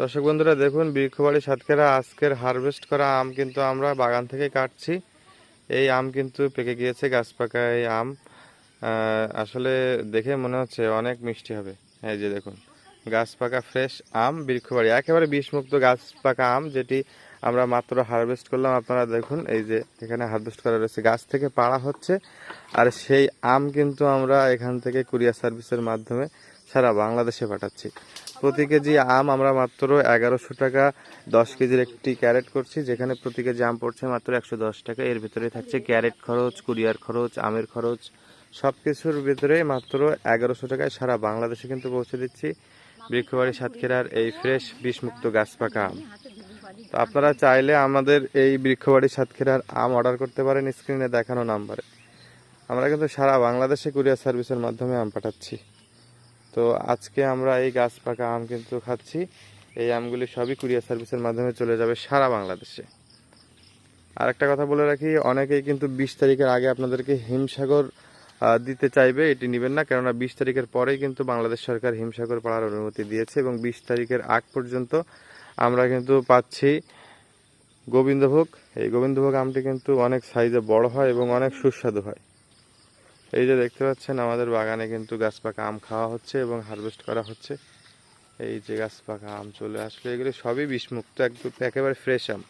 দর্শক বন্ধুরা, দেখুন, বৃক্ষবাড়ি সাতক্ষীরা, আজকের হারভেস্ট করা আম কিন্তু আমরা বাগান থেকে কাটছি। এই আম কিন্তু পেকে গিয়েছে গাছ পাকা এই আম। আসলে দেখে মনে হচ্ছে অনেক মিষ্টি হবে। এই যে দেখুন, গাছ পাকা ফ্রেশ আম, বৃক্ষবাড়ি, একেবারে বিষমুক্ত গাছ পাকা আম যেটি আমরা মাত্র হারভেস্ট করলাম। আপনারা দেখুন, এই যে এখানে হারভেস্ট করা রয়েছে, গাছ থেকে পাড়া হচ্ছে। আর সেই আম কিন্তু আমরা এখান থেকে কুরিয়ার সার্ভিসের মাধ্যমে সারা বাংলাদেশে পাঠাচ্ছি। প্রতি কেজি আম আমরা মাত্র এগারোশো টাকা, দশ কেজির একটি ক্যারেট করছি, যেখানে প্রতি কেজি আম পড়ছে মাত্র একশো দশ টাকা। এর ভিতরে থাকছে ক্যারেট খরচ, কুরিয়ার খরচ, আমের খরচ সব কিছুর ভিতরে মাত্র এগারোশো টাকায় সারা বাংলাদেশে কিন্তু পৌঁছে দিচ্ছি। বৃক্ষবাড়ি, সাতক্ষীরার এই ফ্রেশ বিষমুক্ত গাছ পাকা আম। তো আপনারা চাইলে আমাদের এই বৃক্ষবাড়ি, সাতক্ষীরার আম অর্ডার করতে পারেন স্ক্রিনে দেখানো নাম্বারে। আমরা কিন্তু সারা বাংলাদেশে কুরিয়ার সার্ভিসের মাধ্যমে আম পাঠাচ্ছি। তো আজকে আমরা এই গাছ পাকা আম কিন্তু খাচ্ছি। এই আমগুলি সবই কুরিয়ার সার্ভিসের মাধ্যমে চলে যাবে সারা বাংলাদেশে। আর একটা কথা বলে রাখি, অনেকেই কিন্তু বিশ তারিখের আগে আপনাদেরকে হিমসাগর দিতে চাইবে, এটি নেবেন না। কেননা বিশ তারিখের পরেই কিন্তু বাংলাদেশ সরকার হিমসাগর পাড়ার অনুমতি দিয়েছে এবং বিশ তারিখের আগ পর্যন্ত আমরা কিন্তু পাচ্ছি গোবিন্দভোগ। এই গোবিন্দভোগ আমটি কিন্তু অনেক সাইজে বড় হয় এবং অনেক সুস্বাদু হয়। এই যে দেখতে পাচ্ছেন, আমাদের বাগানে কিন্তু গাছ পাকা আম খাওয়া হচ্ছে এবং হারভেস্ট করা হচ্ছে। এই যে গাছ পাকা আম চলে আসলো, এগুলো সবই বিষমুক্ত, একদম একেবারে ফ্রেশ আম।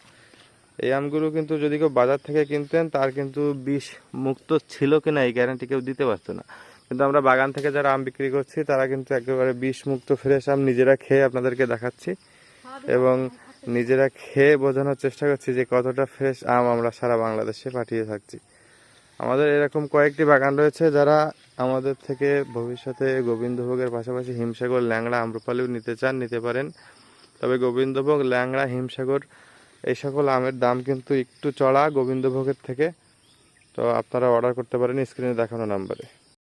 এই আমগুলো কিন্তু যদি কেউ বাজার থেকে কিনতেন, তার কিন্তু বিষ মুক্ত ছিল কিনা এই গ্যারান্টি কেউ দিতে পারতো না। কিন্তু আমরা বাগান থেকে যারা আম বিক্রি করছি, তারা কিন্তু একেবারে বিষ মুক্ত ফ্রেশ আম নিজেরা খেয়ে আপনাদেরকে দেখাচ্ছি। এবং নিজেরা খেয়ে বোঝানোর চেষ্টা করছি যে কতটা ফ্রেশ আম আমরা সারা বাংলাদেশে পাঠিয়ে থাকছি। আমাদের এরকম কয়েকটি বাগান রয়েছে যারা আমাদের থেকে ভবিষ্যতে গোবিন্দভোগের পাশাপাশি হিমসাগর, ল্যাংড়া, আম্রপালিও নিতে চান, নিতে পারেন। তবে গোবিন্দভোগ, ল্যাংড়া, হিমসাগর এই সকল আমের দাম কিন্তু একটু চড়া গোবিন্দভোগের থেকে। তো আপনারা অর্ডার করতে পারেন স্ক্রিনে দেখানো নাম্বারে